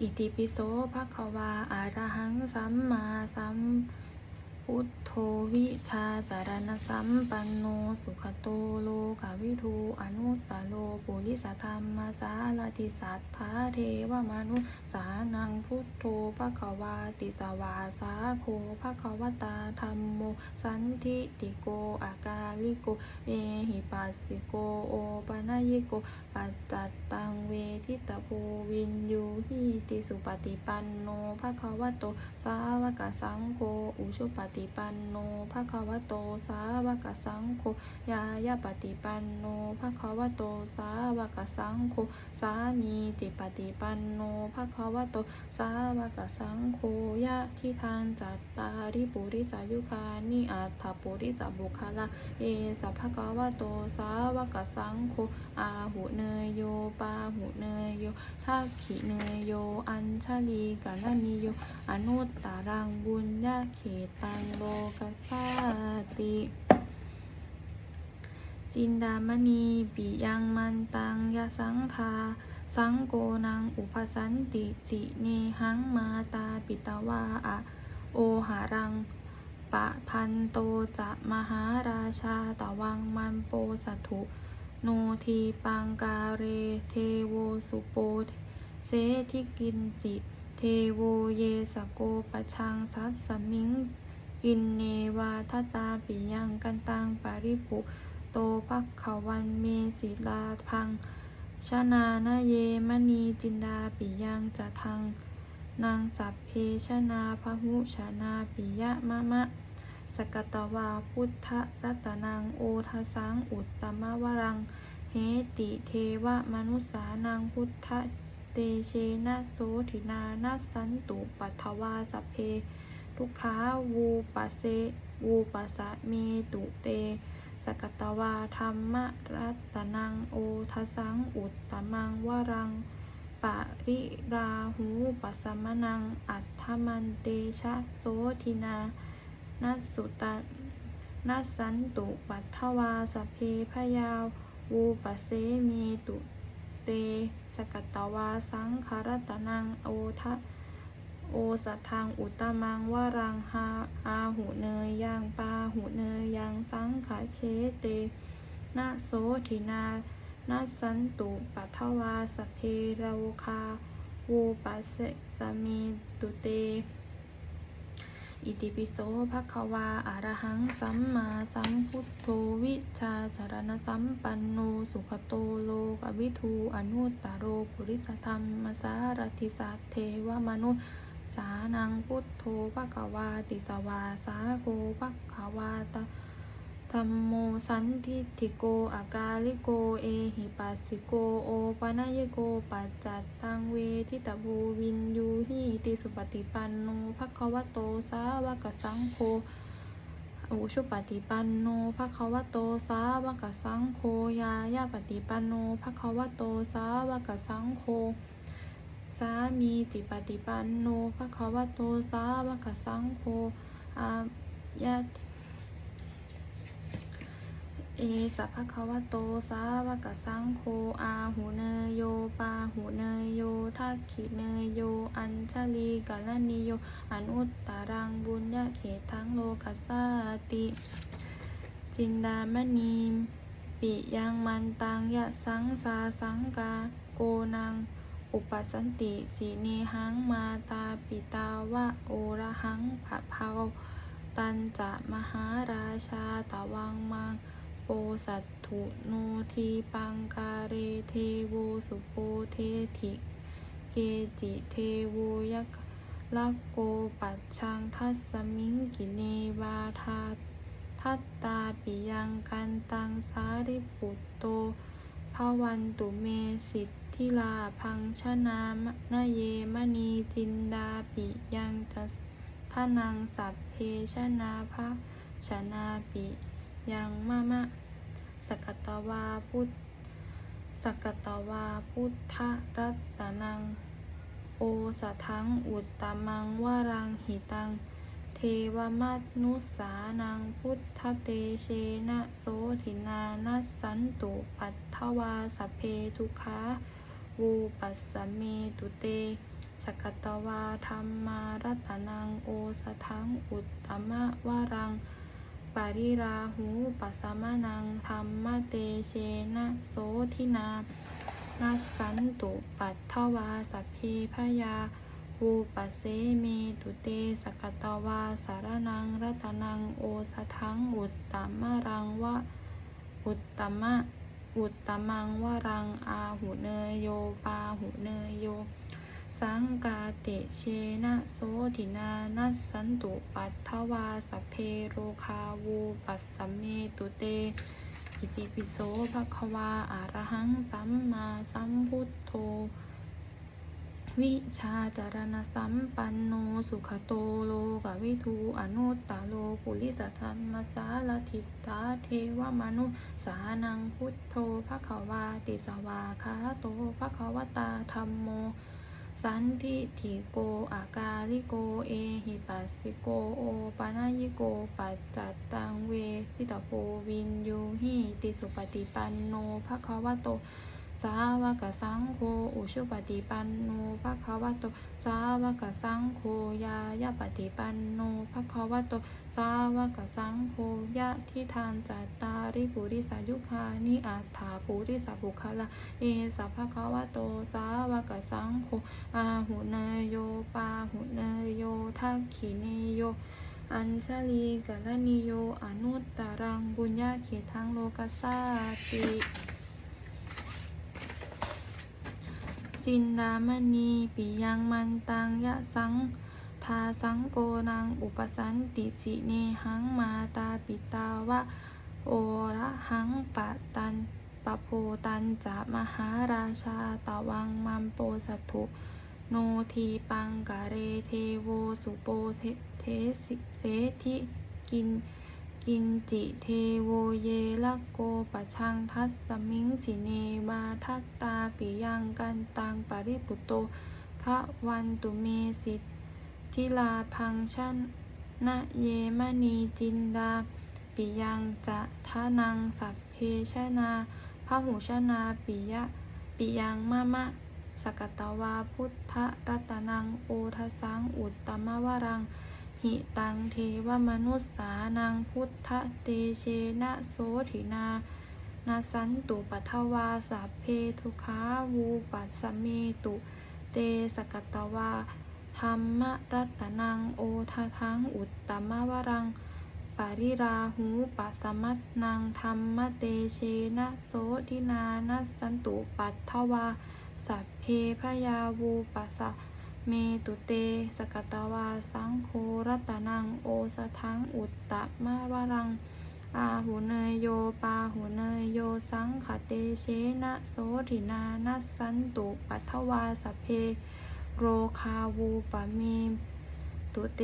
อิติปิโสภะคะวาอะระหังสัมมาสัมพุ พุทโธวิชาจารณสัมปันโนสุขโตโลกาวิทูอนุตตโลปุริสธรรมสาลติสัทธาเทวมนุสานังพุทโธภะควาติสวาสาโคภะควตาธรรมโมสันทิติโกอากาลิโกเอหิปัสสิโกโอปนะยิโกปัจจัตตังเวทิตาโพวินยูหิติสุปฏิปันโนภะควโตสาวกสังโฆอุชุปฏิปันโนภะคะวะโตสาวกสังโฆยายาปฏิปันโนภะคะวะโตสาวกสังโฆสามีจิปฏิปันโนภะคะวะโตสาวกสังโฆยะทิทานจัตตาริปุริสายุคานิอัตถปุริสบุคลาเอสัพพะคะวะโตสาวกสังโฆอาหุเนยโยปาหุเนยโยทักขิเนยโย อัญชลีกาลนิโย อนุตตรังบุญญาเขตังโลกสาติ จินดามณีปิยังมันตังยสังคาสังโกนังอุปสันติสิเนหังมาตาปิตาวาอะโอหารังปะพันโตจะมหาราชาตะวังมันโปสัตถุโนทีปังกาเรเทโวสุโปเสทิกินจิ เทโวเยสโกปะชังสัสสมิง กินเนวาทตาปิยังกันตังปาริปุโตภักขวันเมศิลาพังชนานาเยมณีจินดาปิยังจะทัง นางสัพเพชนาพหุชนาปิยะมะมะ สกตวาพุทธรัตนังโอทสังอุตตมวรัง เหติเทวมนุสานังพุทธเตเชนะโสธินานัสสันตุปัทวาสัพเพ ทุกขาวูปัสเสวูปัสะเมตุเต สกตวาธรรมรัตนังโอทสังอุตตมังวรังปะริราหูปัสมนัง อัตถมันเตชะโสทินานัสุตะนัสันตุปัทถวาสเพพยาวูปสเสมีตุเต สกัตตวาสังคารตนังโอทะ โอสัทธังอุตมังวรังหาอาหุเนยยังปาหุเนยยังสังขเชเตนะโสทินานัสสันตุปัทถวาสเพโรคาวูปัสเสสมีตุเต อิติปิโสภะควาอะรหังสัมมาสัมพุทโธวิชาจารณสัมปันโนสุขโตโลกวิทูอนุตตโรปุริสธรรมสารติสัทเทวมนุ สานังพุทโธภะคะวาติสวาสาโกภะคะวาตะธรรมโมสันทิติโกอากาลิโก เอหิปัสสิโก โอปนะยโก ปัจจัตตังเวทิตาภูวินยูหิติสุปฏิปันโนภะคะวะโตสาวกสังโฆอุชุปฏิปันโนภะคะวะโตสาวกสังโฆยายาปฏิปันโนภะคะวะโตสาวกสังโฆ สามีจิปฏิปันโนภะคะวะโตสาวกสังโฆอายะเอสัพพะคะวะโตสาวกสังโฆอาหูเนยโยปาหูเนยโยทักขิเนยโย อัญชลีกาลนิโย อนุตตรังบุญญาเขทังโลกัสสาติ จินดามณีปิยังมันตังยะสังสาสังกาโกนัง อุปสันติสีเนหังมาตาปิตาวะโอระหังผะเพาตันจะมหาราชาตะวังมังโปสัตถุโนทีปังกาเรเทโวสุโปเทถิเกจิเทโวยักลโกปัจชังทัสมิงกิเนวาทาทัตตาปิยังกันตังสาริปุตโตภวันตุเมสิท ธิลาพังชนามนาเยมณีจินดาปิยังจะทานังสัพเพชนาภะชนาปิยังมะมะสกตวาพุทธสกตวาพุทธรัตนัง โอสทังอุตตมังวรังหิตัง เทวมัตนุสานังพุทธเตเชนะโสทินานัสสันตุปัทถวาสพเพทุขา วูปัสสเมตุเตสกัตตวาธรรมารัตนังโอสทังอุตตมะวรัง ปาริราหูปัสสมนังธรรมเตเชนะโสทินานัสสันตุปัตถวาสัพเพพยาวูปัสเสเมตุเตสกัตตวาสารนังรัตนังโอสทังอุตตมะรังวะอุตตมะอุตตมังวรังอาหุเนยโย ปาหุเนยโย สังกาเตเชนะโสตินานัสสันตุปัตถวาสเพโรคาวูปัสสัมเมตุเต อิติปิโสภะคะวาอะระหังสัมมาสัมพุทโธ วิชาจารณสัมปันโนสุขโตโลกวิทูอนุตตโลปุริสธรรมสารทิสตาเทวมนุสานังพุทโธภะคะวาติสวาคาโตภะคะวตาธรรมโม สันทิถิโกอากาลิโกเอหิปัสสิโกโอปานายิโกปัจจัตตังเวทิตาโพวินยูหิติสุปฏิปันโนภะคะวะโต สาวกสังโฆอุชุปฏิปันโนภะคะวะโต สาวกสังโฆยายาปฏิปันโนภะคะวะโต สาวกสังโฆยะทิทานจัตตาริปุริสายุคานิอัฏฐาปุริสบุคละเอสัพพะคะวะโต สาวกสังโฆอาหุเนโยปาหุเนโยทักขิเนโยอัญชลีกัลนิโย อนุตตรังบุญญาเขทังโลกัสสาติ จินดามณีปิยังมันตังยะสังทาสังโกนังอุปสันติสิเนหังมาตาปิตาวะโอระหังปะตันปะโพตันจะมหาราชาตวังมัมโปสัตถุโนทีปังกะเรเทโวสุโปเทเทสิเสทิกิน กินจิเทโวเยละโกปะชังทัสสมิงสิเนวาทัตตาปิยังกันตังปริปุตโตพระวันตุเมสิทธิลาพังชันนะเยมณีจินดา ปิยังจะทานังสัพเพชนาพระหุชนาปิยะปิยังมะมะสกัตตวาพุทธรัตนังโอทสังอุตตมวรัง หิตังเทวมนุสสานังพุทธเตเชนะโสถินานาสันตุปัทวาสัพเพทุขาวูปัสเมตุ เตสกัตตวาธรรมรัตนังโอททังอุตตมวรัง ปาริราหูปัสสมัตนังธรรมเตเชนะโสทินานัสสันตุปัทถวาสัพเพพยาวูปัสสะ เมตุเต สกตวา สังโฆรัตนัง โอสทัง อุตตะมวรัง อาหุเนยโย ปาหุเนยโย สังขเตเชนะโสถินานัสสันตุปัทวาสเพ โรคาวูปะเมตุเต